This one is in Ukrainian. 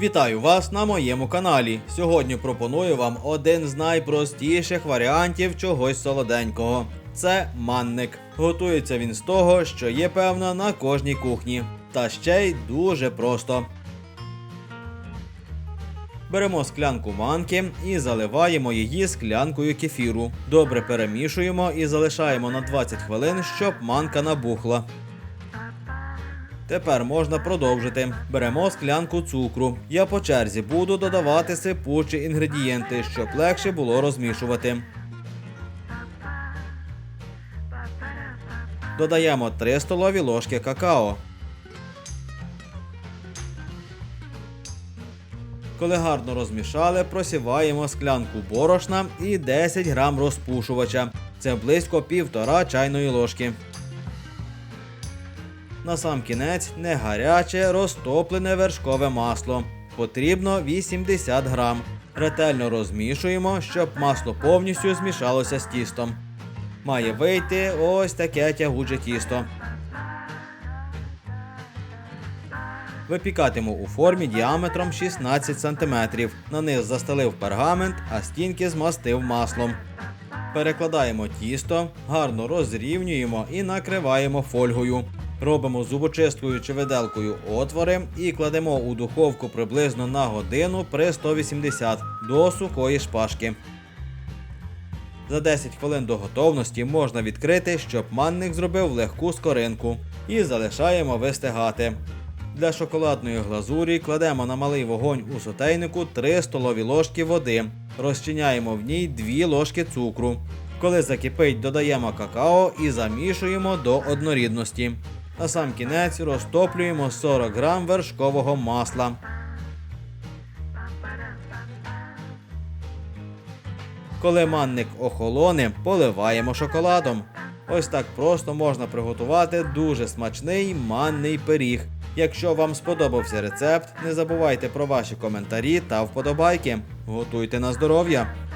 Вітаю вас на моєму каналі. Сьогодні пропоную вам один з найпростіших варіантів чогось солоденького. Це манник. Готується він з того, що є певно на кожній кухні. Та ще й дуже просто. Беремо склянку манки і заливаємо її склянкою кефіру. Добре перемішуємо і залишаємо на 20 хвилин, щоб манка набухла. Тепер можна продовжити. Беремо склянку цукру. Я по черзі буду додавати сипучі інгредієнти, щоб легше було розмішувати. Додаємо 3 столові ложки какао. Коли гарно розмішали, просіваємо склянку борошна і 10 грам розпушувача. Це близько півтора чайної ложки. На сам кінець не гаряче розтоплене вершкове масло. Потрібно 80 грам. Ретельно розмішуємо, щоб масло повністю змішалося з тістом. Має вийти ось таке тягуче тісто. Випікатиму у формі діаметром 16 см. На низ застелив пергамент, а стінки змастив маслом. Перекладаємо тісто, гарно розрівнюємо і накриваємо фольгою. Робимо зубочисткою чи виделкою отвори і кладемо у духовку приблизно на годину при 180 до сухої шпажки. За 10 хвилин до готовності можна відкрити, щоб манник зробив легку скоринку. І залишаємо вистигати. Для шоколадної глазурі кладемо на малий вогонь у сотейнику 3 столові ложки води. Розчиняємо в ній 2 ложки цукру. Коли закипить, додаємо какао і замішуємо до однорідності. На сам кінець розтоплюємо 40 грам вершкового масла. Коли манник охолоне, поливаємо шоколадом. Ось так просто можна приготувати дуже смачний манний пиріг. Якщо вам сподобався рецепт, не забувайте про ваші коментарі та вподобайки. Готуйте на здоров'я!